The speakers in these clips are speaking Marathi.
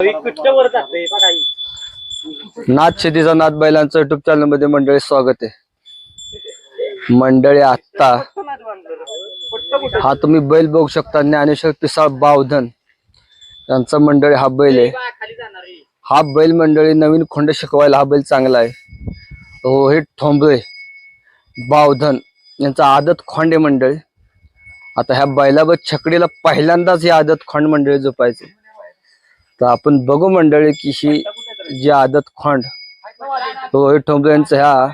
वर जाते बघा ही. नाथ शेतीचा नाथ बैलांचं युट्यूब चॅनलमध्ये मंडळी स्वागत आहे. मंडळी आत्ता कुठं हा तुम्ही बैल बघू शकता ज्ञानेश्वर पिसाळ बावधन यांचा मंडळी हा बैल आहे. बा, खाली जाणार आहे. हा बैल मंडळी नवीन खोंड शिकवायला हा बैल चांगला आहे. हो, रोहित ठोंबळे बावधन यांचा आदत खोंडे मंडळी. आता ह्या बैलाबत छकडीला पहिल्यांदाच ही आदत खोंड मंडळी झोपायचे तर आपण बघू मंडळी की ही जी आदत खोंड रोहित ठोंबळे यांचं ह्या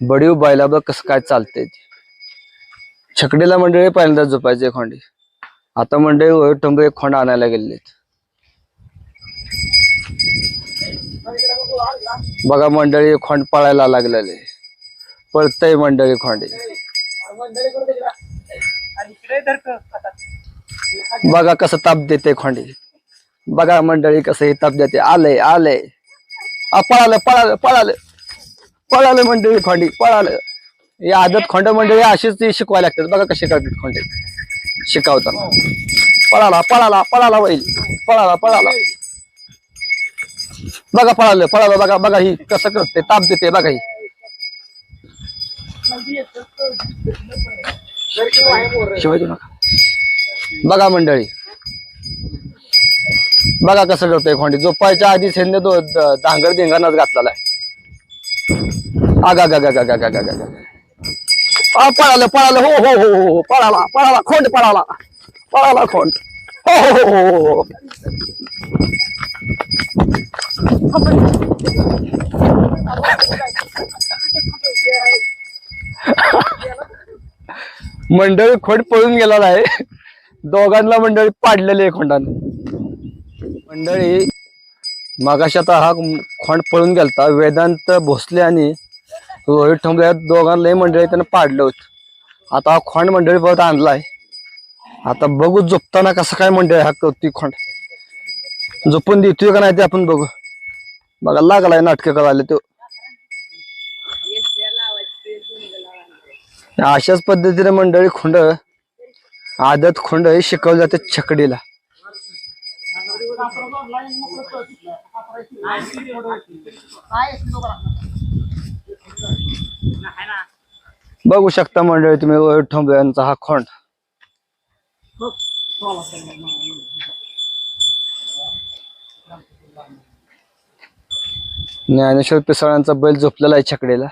बडीव बैलावर कसं काय चालतंय छकडीला मंडळी पहिल्यांदा झोपायचे खोंडी. आता मंडळी रोहित ठोंबळे खोंड आणायला गेलेत. बघा मंडळी खोंड पळायला लागलेले पळतय मंडळी खोंडी. बघा कसं ताप देते खोंडी. बघा मंडळी कसं हे ताप देते आलंय आलंय. पळालं पळालं पळालं. पळालं मंडळी खोंडी पळालं. या आदत खोंड मंडळी अशीच ती शिकवायला लागतात. बघा कशी करतात खोंडी. शिकवताना. पळाला पळाला पळाला बैल. पळाला पळाला. बघा पळालं पळालं. बघा बघा ही कसं करते. ताप देते बघा ही. शिवाय नका. बघा मंडळी. बघा कसं करतोय खोंडी. झोपायच्या आधी सैन्य दो धांगर धिंगाणाच घातलेला आहे. आगा गा गा गा गा गा गा गा गा. पळालं पळालं. हो हो हो हो हो. पळाला पळाला. खोंड पळाला. पळाला खोंड. हो हो हो हो. हो, हो. मंडळी खोंड पळून गेलेला आहे. दोघांना मंडळी पाडलेली आहे खोंडाने. मंडळी मागाशी आता हा खोंड पळून गेलता. वेदांत भोसले आणि रोहित ठोंबरे दोघांनाही मंडळी त्यानं पाडलं होतं. आता हा खोंड मंडळी परत आणलाय. आता बघू झोपताना कसं काय मंडळी हा करतोय खोंड. झोपून देतोय का नाही ते आपण बघू. बघा लागलाय नाटकं करायला तो. अशाच पद्धतीने मंडळी खोंड आदत खोंड हे शिकवलं जाते छकडीला. बघू शकता मंडळी तुम्ही रोहित ठोंबरे यांचा हा खोंड. ज्ञानेश्वर पिसाळांचा बैल झोपलेला आहे छकडेला.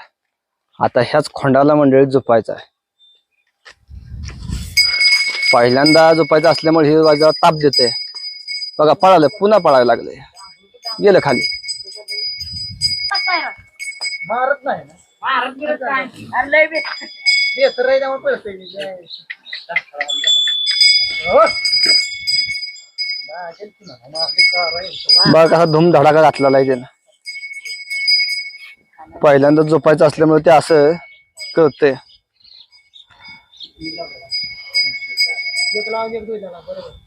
आता ह्याच खोंडाला मंडळीत झोपायचा आहे. पहिल्यांदा झोपायचं असल्यामुळे हे वाजवा ताप देते बघा पळालं पुन्हा पळायला लागले. गेलं खाली. बघा कसा धुमधडाका घातलेला आहे त्यानं. पहिल्यांदा झोपायचं असल्यामुळे ते असं करते बरोबर.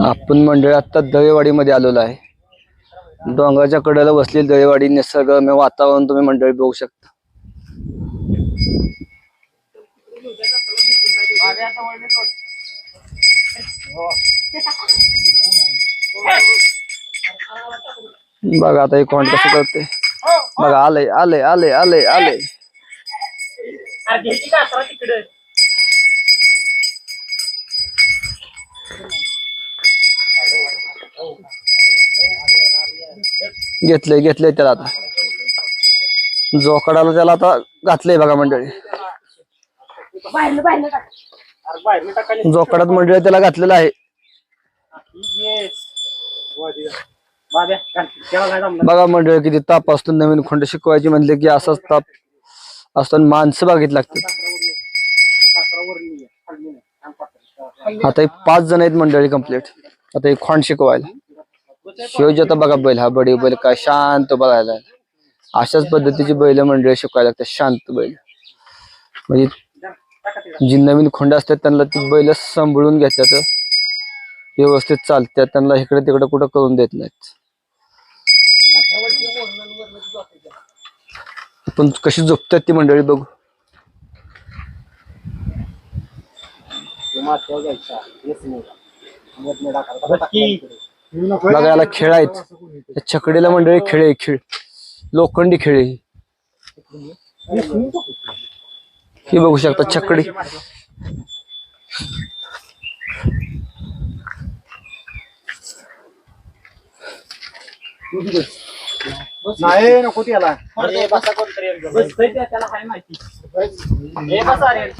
आपण मंडळी आता दळेवाडीमध्ये आलेलो आहे. डोंगराच्या कडेला बसलेली दळेवाडी निसर्गरम्य वातावरण तुम्ही मंडळी बघू शकता. बघा आता हे कोण कसं करते. बघा आलंय आलंय आलंय आलंय आलंय अरे घ्यायची का असरा तिकडे घेतलंय घेतलंय त्याला आता. जोकडाला त्याला आता घातलंय बघा मंडळी. जोकडात मंडळी त्याला घातलेलं आहे. बघा मंडळी किती ताप असतो. नवीन खोंड शिकवायची म्हणले की असाच ताप असतो माणसं बागेत लागतात. आता हे पाच जण आहेत मंडळी कंप्लीट आता हे खोंड शिकवायला. शिवजी आता बघा बैल हा बडी बैल काय शांत बघायला. अशाच पद्धतीची बैल मंडळी शिकवायला लागतात शांत बैल. म्हणजे जी नवीन खोंड असतात त्यांना ती बैल सांभाळून घेतात. व्यवस्थित चालतात त्यांना इकडे तिकडे कुठं करून देत नाहीत. पण कशी झोपतात ती मंडळी बघू. बघा याला खेळ आहेत छकडीला मंडळी खेळ आहे खेळ. लोखंडी खेळ आहे. ही. ही बघू शकता छकडी. नाही नको त्याला. त्याला काय माहिती. हे बसा रे.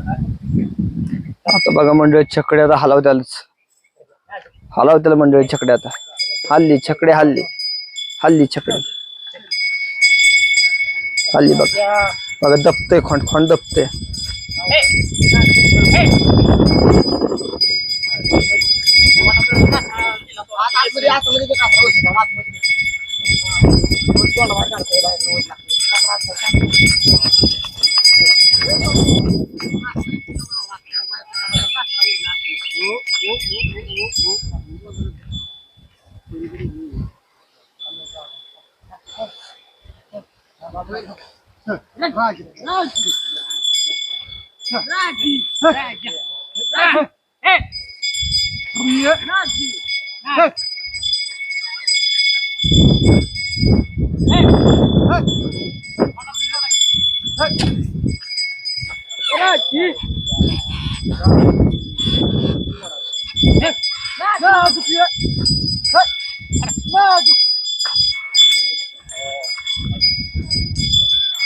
आता बघा मंडळी छकडे आता हलवत्यालच. हलवत्याला मंडळी छकडे आता हल्ली छकडे हल्ली हल्ली छकडे। हल्ली बघा बघा दबतय खोंड खोंड Raja. Raja. Raja. Raja. Raja. Hey. Buraya. Raja. Hey. Hey. Hey. Raji. Hey. Raja. Raja. Hey. Raja.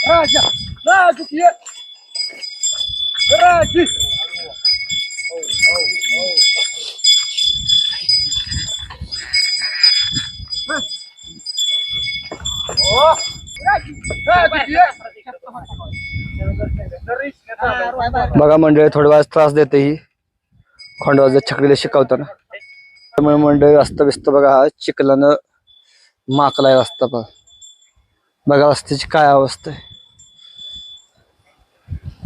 राजा राजकीय राजी बघा मंडळी थोड्या वेळा त्रास देते ही. खोंडवाज छकडीला शिकवताना त्यामुळे मंडळी रस्ता बिस्त बघा हा चिखलानं माकलाय रस्ता बघा. बघा रस्त्याची काय अवस्था आहे.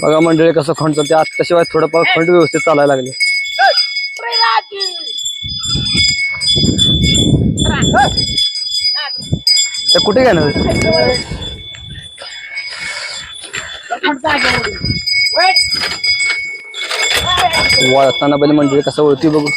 बघा मंडळी कसं खंड चालते आत्ताशिवाय थोडंफार खंड व्यवस्थित चालायला लागले. ते कुठे गेलं? वाळताना बैल म्हणजे कसं ओळखी बघू.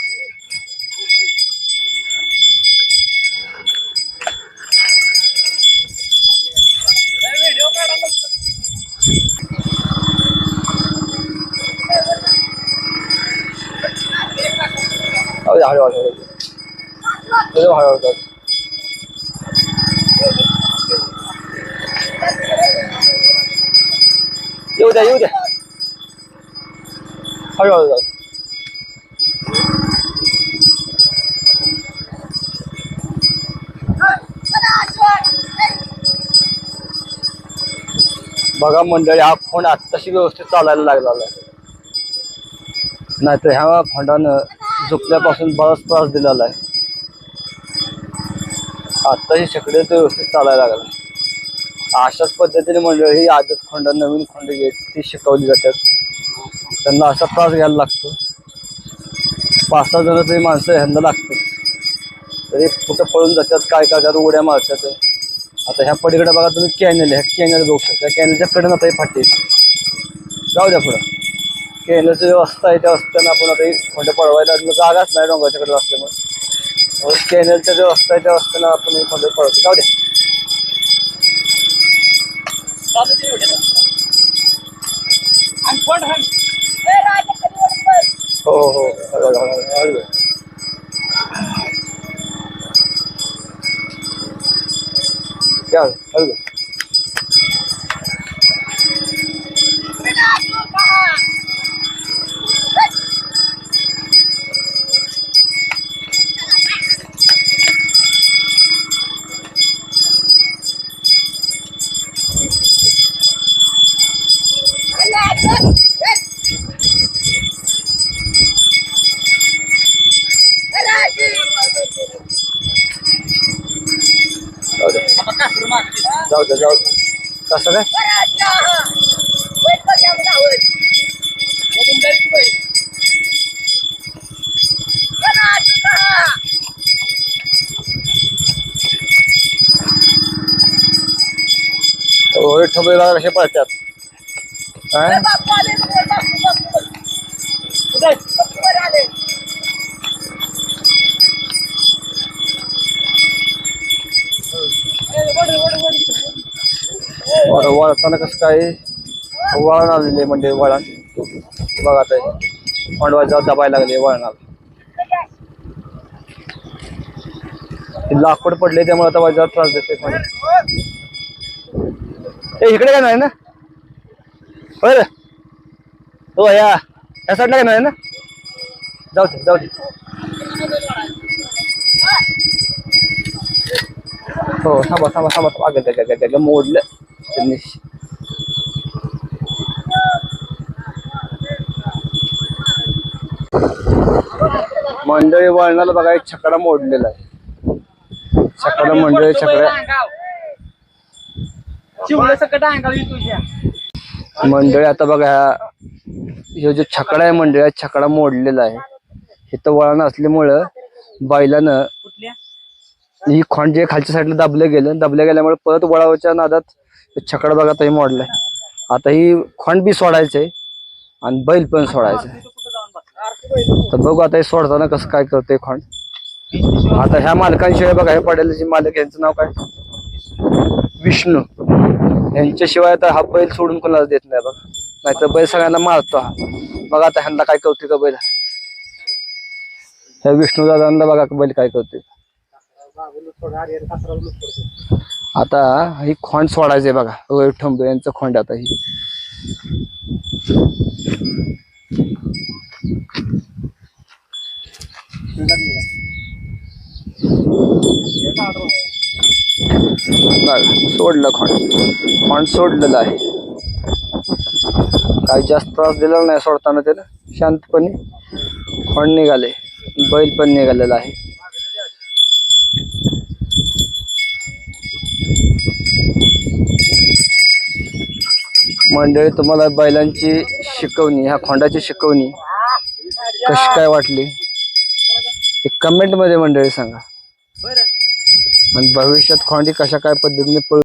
हळूहळू हळूहळू येऊ द्या येऊ द्या. हळू हळू जाऊ बघा मंडळी हा फोन आत्ताशी व्यवस्थित चालायला लागला नाहीतर ह्या फोंडानं झुकल्यापासून बराच त्रास दिलेला आहे. आत्ताही शेकडे तो व्यवस्थित चालायला लागला अशाच पद्धतीने मंडळी ही आदत खोंड नवीन खोंड घेत ती शिकवली जातात. त्यांना असा त्रास घ्यायला लागतो. पाच सहा जण तरी माणसं ह्यांना लागतात. तरी कुठं पळून जातात काय काय करतात उड्या मारतात. आता ह्या पडीकडे बघा तुम्ही कॅनल ह्या कॅनल बघू शकता. कॅनलच्या कडे आता हे फाटे जाऊ द्या पुढं. कॅनलची व्यवस्था आहे त्या असताना आपण आता खंड खोंड पळवायला जागाच नाही डोंगराच्याकडे असल्यामुळे. कॅनलच्या व्यवस्था आहे त्या असताना आपण खोंड पळवतो. जाऊ द्या. हो हो. हळू हळू. जाऊ दे जाऊ दे. कसं काय? होय ठोबळे बघा कसे पळतात. काय बरं वळताना कसं काय वळण आलेले म्हणजे वळण? बघा ते मांडवायचा दबायला लागले वळणाला लाकूड पडले त्यामुळे आता वाजवायला त्रास देते पण ए इकडे काय नाही ना? बर हो या. या साईडला काय नाही ना? जाऊ दे जाऊ दे. हो थांबा थांबा थांबा. थांबा मोडलं. त्यांनी मंडळी वळणाला बघा एक छकडा मोडलेला आहे. छकडा मंडळी तुझ्या मंडळी आता बघा ह्या जो छकडा आहे मंडळी हा छकडा मोडलेला आहे. इथं वळण असल्यामुळं बैलानं ही खोंड जे खालच्या साईडला दाबलं गेलं दाबल्या गेल्यामुळे परत वळावच्या नादात छकड बघा आता हे आहे आता ही खोंड बी सोडायचंय आणि बैल पण सोडायचंय. तर बघू आता हे सोडताना कसं काय करते खोंड. आता ह्या मालकांशिवाय बघा हे पडेल जे मालक यांचं नाव काय? विष्णू. यांच्याशिवाय आता हा बैल सोडून कोणाला देत नाही बघ. नाहीतर बैल सगळ्यांना मारतो हा. बघा आता ह्यांना काय करते का बैल. ह्या विष्णू दादांना बघा बैल काय करते आता ही खोंड सोडायचे बघा. रोहित ठोंबे यांचं खोंड आता ही. सोडलं खोंड. खोंड सोडलेलं आहे. काही जास्त त्रास दिलेला नाही सोडताना त्याला शांतपणे खोंड निघाले. बैल पण निघालेला आहे. मंडळी तुम्हाला बैलांची शिकवणी ह्या खोंडाची शिकवणी कशी काय वाटली? कमेंटमध्ये मंडळी सांगा. आणि भविष्यात खोंडी कशा काय पद्धतीने पळू